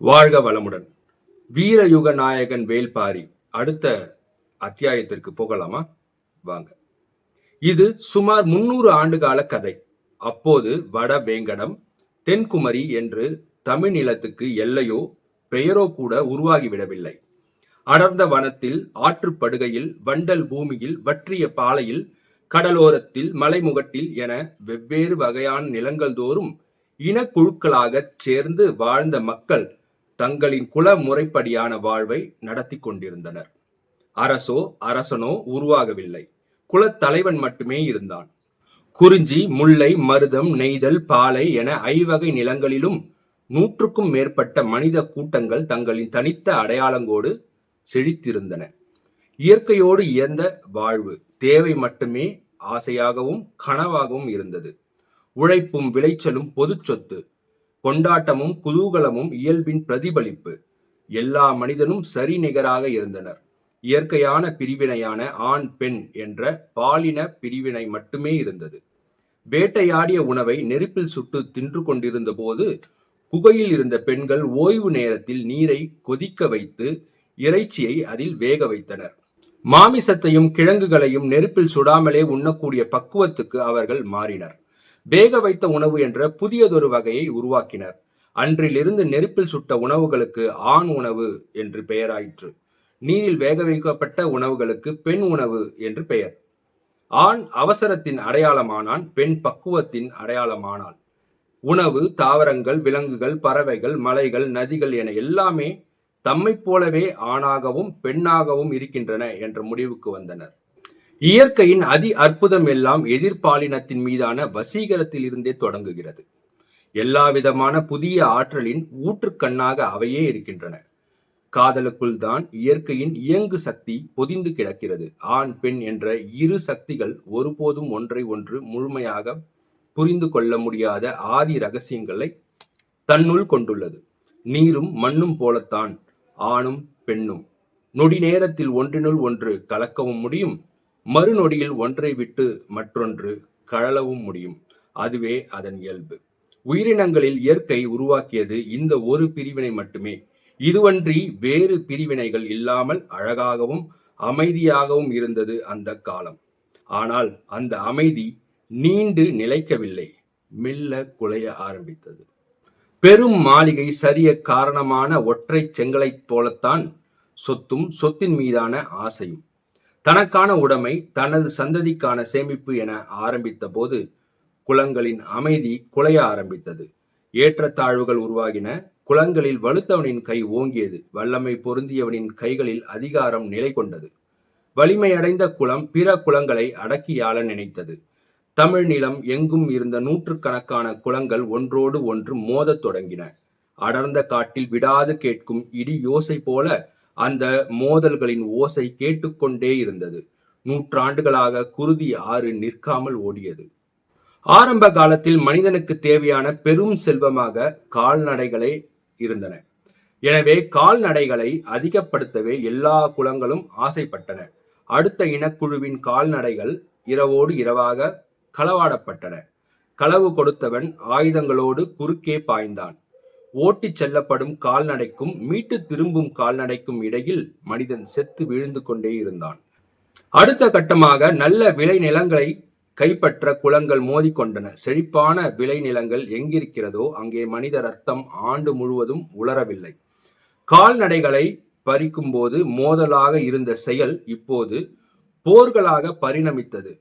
வாழ்க வளமுடன். வீரயுக நாயகன் வேல்பாரி அடுத்த அத்தியாயத்திற்கு போகலாமா? வாங்க. இது சுமார் முன்னூறு ஆண்டுகால கதை. அப்போது வட வேங்கடம் தென்குமரி என்று தமிழ் நிலத்துக்கு எல்லையோ பெயரோ கூட உருவாகிவிடவில்லை. அடர்ந்த வனத்தில் ஆற்றுப்படுகையில் வண்டல் பூமியில் வற்றிய பாலையில் கடலோரத்தில் மலைமுகட்டில் என வெவ்வேறு வகையான நிலங்கள் தோறும் இனக்குழுக்களாகச் சேர்ந்து வாழ்ந்த மக்கள் தங்களின் குல முறைப்படியான வாழ்வை நடத்தி கொண்டிருந்தனர். அரசோ அரசனோ உருவாகவில்லை. குலத்தலைவன் மட்டுமே இருந்தான். குறிஞ்சி முல்லை மருதம் நெய்தல் பாலை என ஐவகை நிலங்களிலும் நூற்றுக்கும் மேற்பட்ட மனித கூட்டங்கள் தங்களின் தனித்த அடையாளங்கோடு செழித்திருந்தன. இயற்கையோடு இயந்த வாழ்வு தேவை மட்டுமே ஆசையாகவும் கனவாகவும் இருந்தது. உழைப்பும் விளைச்சலும் பொது சொத்து. கொண்டாட்டமும் குதூகலமும் இயல்பின் பிரதிபலிப்பு. எல்லா மனிதனும் சரி நிகராக இருந்தனர். இயற்கையான பிரிவினையான ஆண் பெண் என்ற பாலின பிரிவினை மட்டுமே இருந்தது. வேட்டையாடிய உணவை நெருப்பில் சுட்டு தின்று கொண்டிருந்த போது குகையில் இருந்த பெண்கள் ஓய்வு நேரத்தில் நீரை கொதிக்க வைத்து இறைச்சியை அதில் வேக வைத்தனர். மாமிசத்தையும் கிழங்குகளையும் நெருப்பில் சுடாமலே உண்ணக்கூடிய பக்குவத்துக்கு அவர்கள் மாறினர். வேக வைத்த உணவு என்ற புதியதொரு வகையை உருவாக்கினர். அன்றிலிருந்து நெருப்பில் சுட்ட உணவுகளுக்கு ஆண் உணவு என்று பெயராயிற்று. நீரில் வேக வைக்கப்பட்ட உணவுகளுக்கு பெண் உணவு என்று பெயர். ஆண் அவசரத்தின் அடையாளமானான் பெண் பக்குவத்தின் அடையாளமானாள். உணவு தாவரங்கள் விலங்குகள் பறவைகள் மலைகள் நதிகள் என எல்லாமே தம்மைப் போலவே ஆணாகவும் பெண்ணாகவும் இருக்கின்றன என்ற முடிவுக்கு வந்தனர். இயற்கையின் அதி அற்புதம் எல்லாம் எதிர்பாலினத்தின் மீதான வசீகரத்தில் இருந்தே தொடங்குகிறது. எல்லா விதமான புதிய ஆற்றலின் ஊற்றுக்கண்ணாக அவையே இருக்கின்றன. காதலுக்குள் தான் இயற்கையின் இயங்கு சக்தி பொதிந்து கிடக்கிறது. ஆண் பெண் என்ற இரு சக்திகள் ஒருபோதும் ஒன்றை ஒன்று முழுமையாக புரிந்து கொள்ள முடியாத ஆதி ரகசியங்களை தன்னுள் கொண்டுள்ளது. நீரும் மண்ணும் போலத்தான் ஆணும் பெண்ணும். நொடி நேரத்தில் ஒன்றினுள் ஒன்று கலக்கவும் முடியும். மறுநொடியில் ஒன்றை விட்டு மற்றொன்று கழலவும் முடியும். அதுவே அதன் இயல்பு. உயிரினங்களில் இயற்கை உருவாக்கியது இந்த ஒரு பிரிவினை மட்டுமே. இதுவன்றி வேறு பிரிவினைகள் இல்லாமல் அழகாகவும் அமைதியாகவும் இருந்தது அந்த காலம். ஆனால் அந்த அமைதி நீண்டு நிலைக்கவில்லை. மெல்ல குலைய ஆரம்பித்தது. பெரும் மாளிகை சரிய காரணமான ஒற்றை செங்கலைப் போலத்தான் சொத்தும் சொத்தின் மீதான ஆசையும். தனக்கான உடைமை தனது சந்ததிக்கான சேமிப்பு என ஆரம்பித்த போது குளங்களின் அமைதி குலைய ஆரம்பித்தது. ஏற்றத்தாழ்வுகள் உருவாகின. குளங்களில் வலுத்தவனின் கை ஓங்கியது. வல்லமை பொருந்தியவனின் கைகளில் அதிகாரம் நிலை கொண்டது. வலிமையடைந்த குளம் பிற குளங்களை அடக்கியாள நினைத்தது. தமிழ் நிலம் எங்கும் இருந்த நூற்றுக்கணக்கான குளங்கள் ஒன்றோடு ஒன்று மோதத் தொடங்கின. அடர்ந்த காட்டில் விடாது கேட்கும் இடி யோசை போல அந்த மோதல்களின் ஓசை கேட்டுக்கொண்டே இருந்தது. நூற்றாண்டுகளாக குருதி ஆறு நிற்காமல் ஓடியது. ஆரம்ப காலத்தில் மனிதனுக்கு தேவையான பெரும் செல்வமாக கால்நடைகளே இருந்தன. எனவே கால்நடைகளை அதிகப்படுத்தவே எல்லா குலங்களும் ஆசைப்பட்டன. அடுத்த இனக்குழுவின் கால்நடைகள் இரவோடு இரவாக களவாடப்பட்டன. களவு கொடுத்தவன் ஆயுதங்களோடு குறுக்கே பாய்ந்தான். ஓட்டிச் செல்லப்படும் கால்நடைக்கும் மீட்டு திரும்பும் கால்நடைக்கும் இடையில் மனிதன் செத்து வீழ்ந்து கொண்டே இருந்தான். அடுத்த கட்டமாக நல்ல விளை நிலங்களை கைப்பற்ற குளங்கள் மோதிக்கொண்டன செழிப்பான விளை நிலங்கள் எங்கிருக்கிறதோ அங்கே மனித ரத்தம் ஆண்டு முழுவதும் உலரவில்லை. கால்நடைகளை பறிக்கும்போது மோதலாக இருந்த செயல் இப்போது போர்களாக பரிணமித்தது.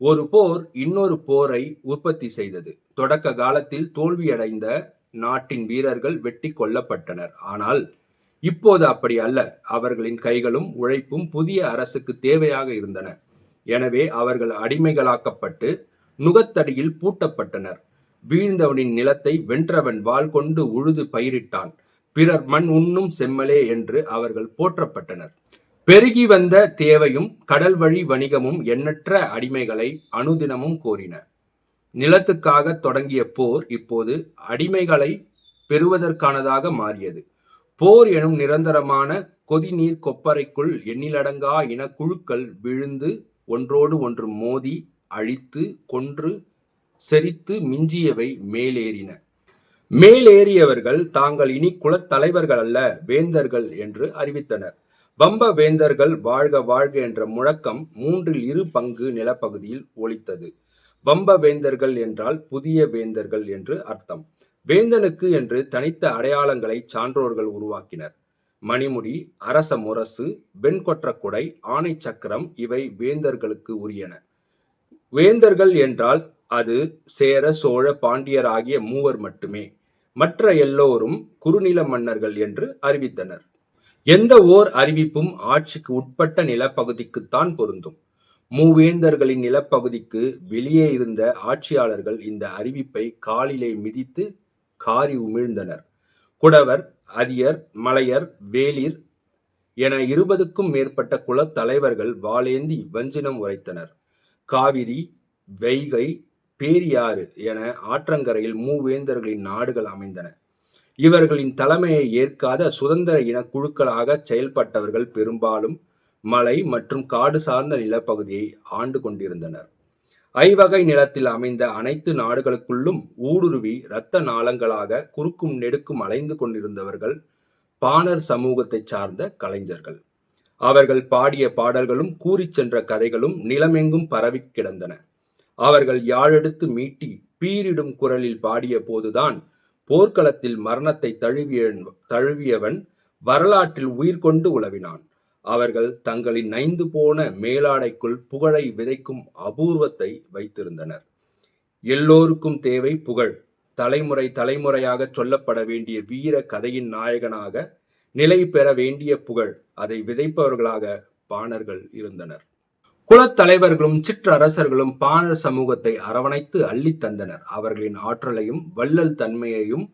ஒரு போர் இன்னொரு போரை உற்பத்தி செய்தது. தொடக்க காலத்தில் தோல்வியடைந்த நாட்டின் வீரர்கள் வெட்டி கொல்லப்பட்டனர். ஆனால் இப்போது அப்படி அல்ல. அவர்களின் கைகளும் உழைப்பும் புதிய அரசுக்கு தேவையாக இருந்தன. எனவே அவர்கள் அடிமைகளாக்கப்பட்டு நுகத்தடியில் பூட்டப்பட்டனர். வீழ்ந்தவனின் நிலத்தை வென்றவன் வாள் கொண்டு உழுது பயிரிட்டான். பிறர் மண் உண்ணும் செம்மலே என்று அவர்கள் போற்றப்பட்டனர். பெருகி வந்த தேவையும் கடல் வழி வணிகமும் எண்ணற்ற அடிமைகளை அனுதினமும் கோரின. நிலத்துக்காக தொடங்கிய போர் இப்போது அடிமைகளை பெறுவதற்கானதாக மாறியது. போர் எனும் நிரந்தரமான கொதிநீர் கொப்பரைக்குள் எண்ணிலடங்கா இனக்குழுக்கள் விழுந்து ஒன்றோடு ஒன்று மோதி அழித்து கொன்று செரித்து மிஞ்சியவை மேலேறின. மேலேறியவர்கள் தாங்கள் இனி குலத்தலைவர்கள் அல்ல வேந்தர்கள் என்று அறிவித்தனர். வம்ப வேந்தர்கள் வாழ்க வாழ்க என்ற முழக்கம் மூன்றில் இரு பங்கு நிலப்பகுதியில் ஒலித்தது. வம்ப வேந்தர்கள் என்றால் புதிய வேந்தர்கள் என்று அர்த்தம். வேந்தனுக்கு என்று தனித்த அடையாளங்களை சான்றோர்கள் உருவாக்கினர். மணிமுடி அரச முரசு வெண்கொற்ற குடை ஆணை சக்கரம் இவை வேந்தர்களுக்கு உரியன. வேந்தர்கள் என்றால் அது சேர சோழ பாண்டியர் ஆகிய மூவர் மட்டுமே. மற்ற எல்லோரும் குறுநில மன்னர்கள் என்று அறிவித்தனர். எந்த ஓர் அறிவிப்பும் ஆட்சிக்கு உட்பட்ட நிலப்பகுதிக்குத்தான் பொருந்தும். மூவேந்தர்களின் நிலப்பகுதிக்கு வெளியே இருந்த ஆட்சியாளர்கள் இந்த அறிவிப்பை காலிலே மிதித்து காரி உமிழ்ந்தனர். குடவர் அதியர் மலையர் வேளிர் என இருபதுக்கும் மேற்பட்ட குலத் தலைவர்கள் வாளேந்தி வஞ்சினம் உரைத்தனர். காவிரி வைகை பேரியாறு என ஆற்றங்கரையில் மூவேந்தர்களின் நாடுகள் அமைந்தன. இவர்களின் தலைமையை ஏற்காத சுதந்திர இன குழுக்களாக செயல்பட்டவர்கள் பெரும்பாலும் மலை மற்றும் காடு சார்ந்த நிலப்பகுதியை ஆண்டு கொண்டிருந்தனர். ஐவகை நிலத்தில் அமைந்த அனைத்து நாடுகளுக்குள்ளும் ஊடுருவி இரத்த நாளங்களாக குறுக்கும் நெடுக்கும் அலைந்து கொண்டிருந்தவர்கள் பாணர் சமூகத்தைச் சார்ந்த கலைஞர்கள். அவர்கள் பாடிய பாடல்களும் கூறிச் சென்ற கதைகளும் நிலமெங்கும் பரவி கிடந்தன. அவர்கள் யாழெடுத்து மீட்டி பீரிடும் குரலில் பாடிய போதுதான் போர்க்களத்தில் மரணத்தை தழுவிய தழுவியவன் வரலாற்றில் உயிர் கொண்டு உழவினான் அவர்கள் தங்களின் நைந்து போன மேலாடைக்குள் புகழை விதைக்கும் அபூர்வத்தை வைத்திருந்தனர். எல்லோருக்கும் தேவை புகழ். தலைமுறை தலைமுறையாக சொல்லப்பட வேண்டிய வீர கதையின் நாயகனாக நிலை பெற வேண்டிய புகழ். அதை விதைப்பவர்களாக பாணர்கள் இருந்தனர். குலத்தலைவர்களும் சிற்றரசர்களும் பாணர் சமூகத்தை அரவணைத்து அள்ளித் தந்தனர். அவர்களின் ஆற்றலையும் வள்ளல் தன்மையையும்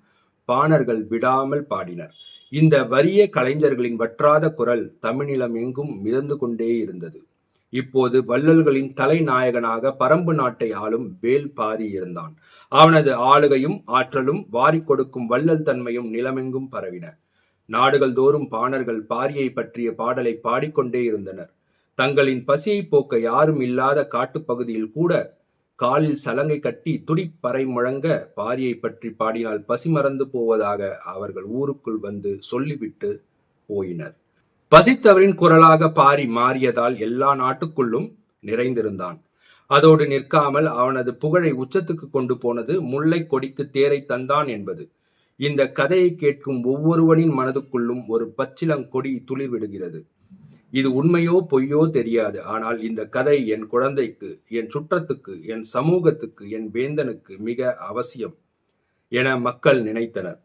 பாணர்கள் விடாமல் பாடினர். இந்த வறிய கலைஞர்களின் வற்றாத குரல் தமிழிலம் எங்கும் மிதந்து கொண்டே இருந்தது. இப்போது வள்ளல்களின் தலைநாயகனாக பரம்பு நாட்டை ஆளும் வேல் பாரி இருந்தான். அவனது ஆளுகையும் ஆற்றலும் வாரிக் கொடுக்கும் வள்ளல் தன்மையும் நிலமெங்கும் பரவின. நாடுகள் தோறும் பாணர்கள் பாரியை பற்றிய பாடலை பாடிக்கொண்டே இருந்தனர். தங்களின் பசியை போக்க யாரும் இல்லாத காட்டுப்பகுதியில் கூட காலில் சலங்கை கட்டி துடிப்பறை முழங்க பாரியை பற்றி பாடினால் பசி மறந்து போவதாக அவர்கள் ஊருக்குள் வந்து சொல்லிவிட்டு போயினர். பசித்தவரின் குரலாக பாரி மாறியதால் எல்லா நாட்டுக்குள்ளும் நிறைந்திருந்தான். அதோடு நிற்காமல் அவனது புகழை உச்சத்துக்கு கொண்டு போனது முல்லை கொடிக்கு தேரை தந்தான் என்பது. இந்த கதையை கேட்கும் ஒவ்வொருவனின் மனதுக்குள்ளும் ஒரு பச்சிலங்கொடி துளிர்விடுகிறது. இது உண்மையோ பொய்யோ தெரியாது. ஆனால் இந்த கதை என் குழந்தைக்கு என் சுற்றத்துக்கு என் சமூகத்துக்கு என் வேந்தனுக்கு மிக அவசியம் என மக்கள் நினைத்தனர்.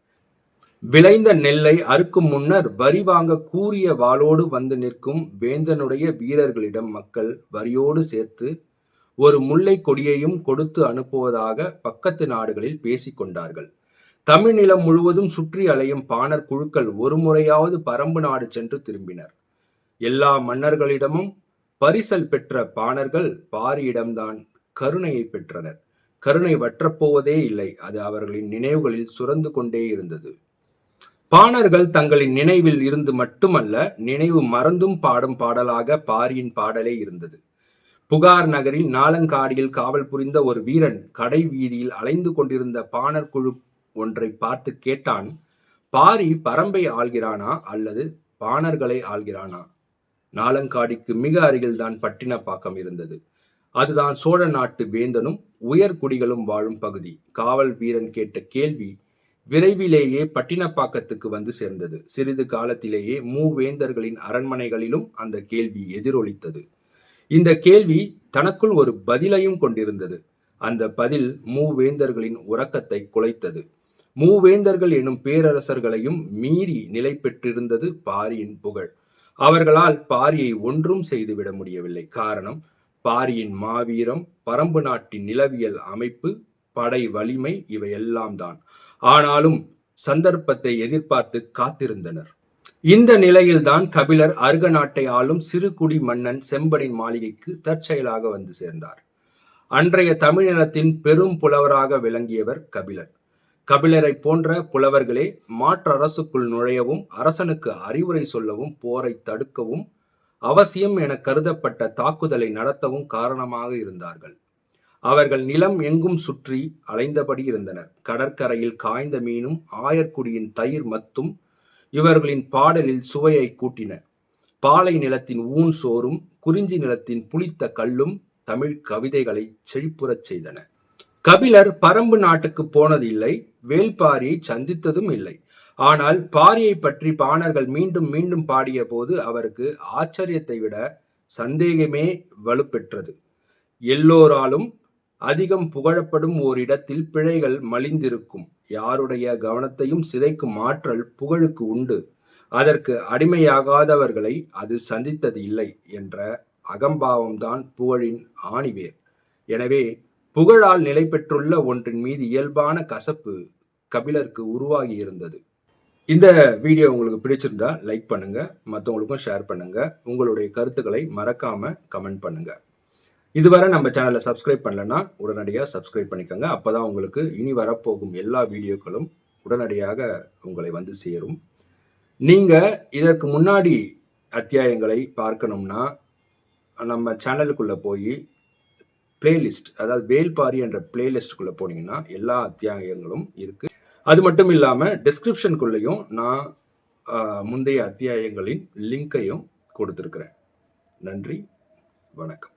விளைந்த நெல்லை அறுக்கும் முன்னர் வரி வாங்க கூறிய வாளோடு வந்து நிற்கும் வேந்தனுடைய வீரர்களிடம் மக்கள் வரியோடு சேர்த்து ஒரு முல்லை கொடியையும் கொடுத்து அனுப்புவதாக பக்கத்து நாடுகளில் பேசிக்கொண்டார்கள் தமிழ்நிலம் தமிழ் நிலம் முழுவதும் சுற்றி அலையும் பாணர் குழுக்கள் ஒரு முறையாவது பரம்பு நாடு சென்று திரும்பினர். எல்லா மன்னர்களிடமும் பரிசல் பெற்ற பாணர்கள் பாரியிடம்தான் கருணையை பெற்றனர். கருணை வற்றப்போவதே இல்லை. அது அவர்களின் நினைவுகளில் சுரந்து கொண்டே இருந்தது. பாணர்கள் தங்களின் நினைவில் இருந்து மட்டுமல்ல நினைவு மறந்தும் பாடும் பாடலாக பாரியின் பாடலே இருந்தது. புகார் நகரில் நாலங்காடியில் காவல் புரிந்த ஒரு வீரன் கடை வீதியில் அலைந்து கொண்டிருந்த பாணர் குழு ஒன்றை பார்த்து கேட்டான் பாரி பரம்பை ஆள்கிறானா அல்லது பாணர்களை ஆள்கிறானா? நாலங்காடிக்கு மிக அருகில்தான் பட்டினப்பாக்கம் இருந்தது. அதுதான் சோழ நாட்டு வேந்தனும் உயர்குடிகளும் வாழும் பகுதி. காவல் வீரன் கேட்ட கேள்வி விரைவிலேயே பட்டினப்பாக்கத்துக்கு வந்து சேர்ந்தது. சிறிது காலத்திலேயே மூவேந்தர்களின் அரண்மனைகளிலும் அந்த கேள்வி எதிரொலித்தது. இந்த கேள்வி தனக்குள் ஒரு பதிலையும் கொண்டிருந்தது. அந்த பதில் மூவேந்தர்களின் உறக்கத்தை குலைத்தது. மூவேந்தர்கள் எனும் பேரரசர்களையும் மீறி நிலை பெற்றிருந்தது பாரியின் புகழ். அவர்களால் பாரியை ஒன்றும் செய்துவிட முடியவில்லை. காரணம் பாரியின் மாவீரம் பரம்பு நாட்டின் நிலவியல் அமைப்பு படை வலிமை இவையெல்லாம் தான். ஆனாலும் சந்தர்ப்பத்தை எதிர்பார்த்து காத்திருந்தனர். இந்த நிலையில்தான் கபிலர் அருக நாட்டை ஆளும் சிறு குடி மன்னன் செம்பனின் மாளிகைக்கு தற்செயலாக வந்து சேர்ந்தார். அன்றைய தமிழினத்தின் பெரும் புலவராக விளங்கியவர் கபிலர். கபிலரை போன்ற புலவர்களே மாற்றரசுக்குள் நுழையவும் அரசனுக்கு அறிவுரை சொல்லவும் போரை தடுக்கவும் அவசியம் என கருதப்பட்ட தாக்குதலை நடத்தவும் காரணமாக இருந்தார்கள். அவர்கள் நிலம் எங்கும் சுற்றி அலைந்தபடி இருந்தனர். கடற்கரையில் காய்ந்த மீனும் ஆயர்குடியின் தயிர் மத்தும் இவர்களின் பாடலில் சுவையை கூட்டின. பாலை நிலத்தின் ஊன் சோறும் குறிஞ்சி நிலத்தின் புளித்த கல்லும் தமிழ் கவிதைகளை செழிப்புறச் செய்தன. கபிலர் பரம்பு நாட்டுக்கு போனதில்லை வேல்பாரியை சந்தித்ததும் இல்லை. ஆனால் பாரியை பற்றி பாணர்கள் மீண்டும் மீண்டும் பாடிய போது அவருக்கு ஆச்சரியத்தை விட சந்தேகமே வலுப்பெற்றது. எல்லோராலும் அதிகம் புகழப்படும் ஓரிடத்தில் பிழைகள் மலிந்திருக்கும். யாருடைய கவனத்தையும் சிதைக்கும் ஆற்றல் புகழுக்கு உண்டு. அதற்கு அடிமையாகாதவர்களை அது சந்தித்தது இல்லை என்ற அகம்பாவம்தான் புகழின் ஆணிவேர். எனவே புகழால் நிலை பெற்றுள்ள ஒன்றின் மீது இயல்பான கசப்பு கபிலருக்கு உருவாகி இருந்தது. இந்த வீடியோ உங்களுக்கு பிடிச்சிருந்தா லைக் பண்ணுங்க மற்றவங்களுக்கும் ஷேர் பண்ணுங்க உங்களுடைய கருத்துக்களை மறக்காம கமெண்ட் பண்ணுங்க. இதுவரை நம்ம சேனலை சப்ஸ்கிரைப் பண்ணலன்னா உடனடியாக சப்ஸ்கிரைப் பண்ணிக்கோங்க. அப்பதான் உங்களுக்கு இனி வரப்போகும் எல்லா வீடியோக்களும் உடனடியாக உங்களை வந்து சேரும். நீங்கள் இதற்கு முன்னாடி அத்தியாயங்களை பார்க்கணும்னா நம்ம சேனலுக்குள்ளே போய் பிளேலிஸ்ட் அதாவது வேல்பாரி என்ற பிளேலிஸ்ட்டுக்குள்ள போனீங்கன்னா எல்லா அத்தியாயங்களும் இருக்கு. அது மட்டும் இல்லாமல் டிஸ்கிரிப்ஷனுக்குள்ளேயும் நான் முந்தைய அத்தியாயங்களின் லிங்கையும் கொடுத்துருக்குறேன். நன்றி வணக்கம்.